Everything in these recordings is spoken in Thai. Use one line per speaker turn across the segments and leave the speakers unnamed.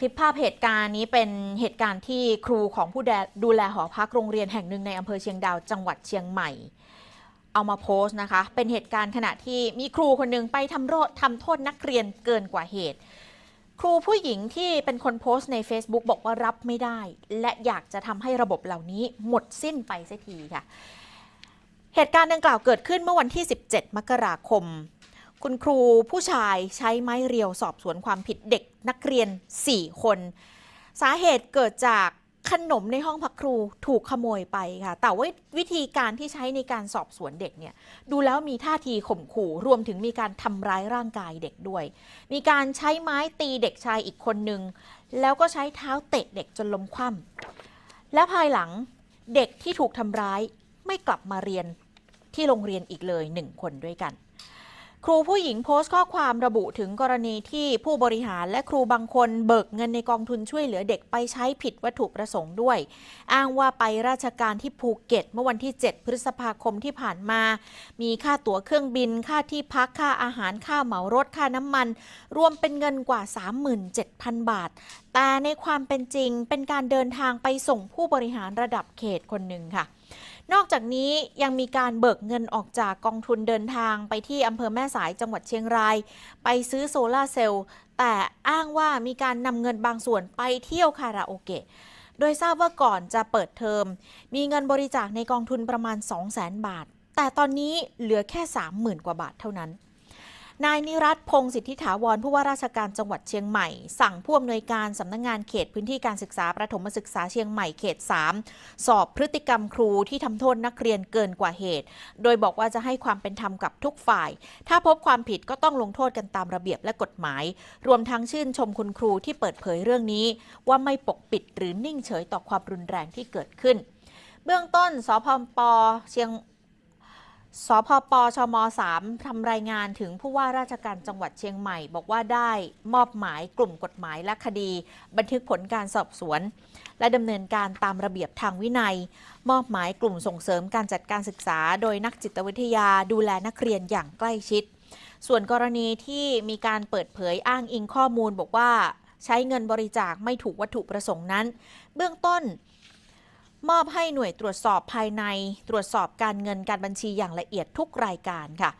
คลิปภาพเหตุการณ์นี้เป็นเหตุการณ์ที่ครูของผู้ดูแลหอพักโรงเรียนแห่งหนึ่งในอำเภอเชียงดาวจังหวัดเชียงใหม่ เอามาโพสต์นะคะ เป็นเหตุการณ์ขณะที่มีครูคนหนึ่งไปทำโทษทำโทษนักเรียนเกินกว่าเหตุ ครูผู้หญิงที่เป็นคนโพสต์ใน Facebook บอกว่ารับไม่ได้ และอยากจะทำให้ระบบเหล่านี้หมดสิ้นไปเสียทีค่ะ เหตุการณ์ดังกล่าวเกิดขึ้นเมื่อวันที่ 17 มกราคม คุณครูผู้ชายใช้ไม้เรียวสอบสวนความผิดเด็กนักเรียน 4 คน สาเหตุเกิดจากขนมในห้องพักครูถูกขโมยไปค่ะ แต่ว่าวิธีการที่ใช้ในการสอบสวนเด็กเนี่ย ดูแล้วมีท่าทีข่มขู่ รวมถึงมีการทำร้ายร่างกายเด็กด้วย มีการใช้ไม้ตีเด็กชายอีกคนนึง แล้วก็ใช้เท้าเตะเด็กจนล้มคว่ำและภายหลังเด็กที่ถูกทำร้ายไม่กลับมาเรียนที่โรงเรียนอีกเลยหนึ่งคนด้วยกัน ครูผู้หญิงโพสต์ข้อความระบุถึงกรณีที่ผู้บริหารและครูบางคนเบิกเงินในกองทุนช่วยเหลือเด็กไปใช้ผิดวัตถุประสงค์ด้วย อ้างว่าไปราชการที่ภูเก็ต เมื่อวันที่ 7 พฤษภาคมที่ผ่านมา มีค่าตั๋วเครื่องบิน ค่าที่พักค่าอาหารค่าเหมารถค่าน้ำมัน รวมเป็นเงินกว่า 37,000 บาท แต่ในความเป็นจริงเป็นการเดินทางไปส่งผู้บริหารระดับเขตคนหนึ่งค่ะ นอกจากนี้ยังมีการเบิกเงินออกจากกองทุนเดินทางไปที่อำเภอแม่สายจังหวัดเชียงราย ไปซื้อโซลาร์เซลล์แต่อ้างว่ามีการนำเงินบางส่วนไปเที่ยวคาราโอเกะโดยทราบว่าก่อนจะเปิดเทอม มีเงินบริจาคในกองทุนประมาณ 200,000 บาท แต่ตอนนี้เหลือแค่ 30,000 กว่าบาทเท่านั้น นายนิรัตพงศิทธิถาวรผู้ว่าราชการจังหวัดเชียงใหม่ สั่งผู้อำนวยการสำนักงงานเขตพื้นที่การศึกษาประถมศึกษาเชียงใหม่เขต 3 สอบพฤติกรรมครูที่ทำโทษนักเรียนเกินกว่าเหตุ โดยบอกว่าจะให้ความเป็นธรรมกับทุกฝ่าย ถ้าพบความผิดก็ต้องลงโทษกันตามระเบียบและกฎหมาย รวมทั้งชื่นชมคุณครูที่เปิดเผยเรื่องนี้ ว่าไม่ปกปิดหรือนิ่งเฉยต่อความรุนแรงที่เกิดขึ้น เบื้องต้นสพปเชียง สพปชม 3ทำรายงานถึงผู้ว่าราชการจังหวัดเชียงใหม่ บอกว่าได้มอบหมายกลุ่มกฎหมายและคดี บันทึกผลการสอบสวน และดำเนินการตามระเบียบทางวินัย มอบหมายกลุ่มส่งเสริมการจัดการศึกษา โดยนักจิตวิทยาดูแลนักเรียนอย่างใกล้ชิด ส่วนกรณีที่มีการเปิดเผยอ้างอิงข้อมูล บอกว่าใช้เงินบริจาคไม่ถูกวัตถุประสงค์นั้น เบื้องต้น มอบให้หน่วยตรวจสอบภายใน ตรวจสอบการเงินการบัญชีอย่างละเอียดทุกรายการค่ะ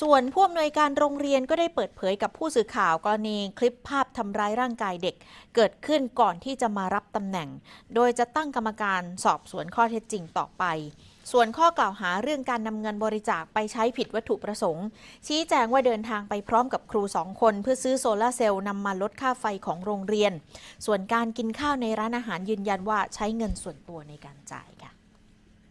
ส่วนผู้อำนวยการโรงเรียนก็ได้เปิดเผยกับผู้สื่อข่าวกรณีคลิปภาพทำร้ายร่างกายเด็ก เกิดขึ้นก่อนที่จะมารับตำแหน่ง โดยจะตั้งกรรมการสอบสวนข้อเท็จจริงต่อไป ส่วนข้อกล่าวหาเรื่องการนำเงินบริจาคไปใช้ผิดวัตถุประสงค์ ชี้แจงว่าเดินทางไปพร้อมกับครูสองคน เพื่อซื้อโซลาร์เซลล์นำมาลดค่าไฟของโรงเรียน ส่วนการกินข้าวในร้านอาหารยืนยันว่าใช้เงินส่วนตัวในการจ่ายค่ะ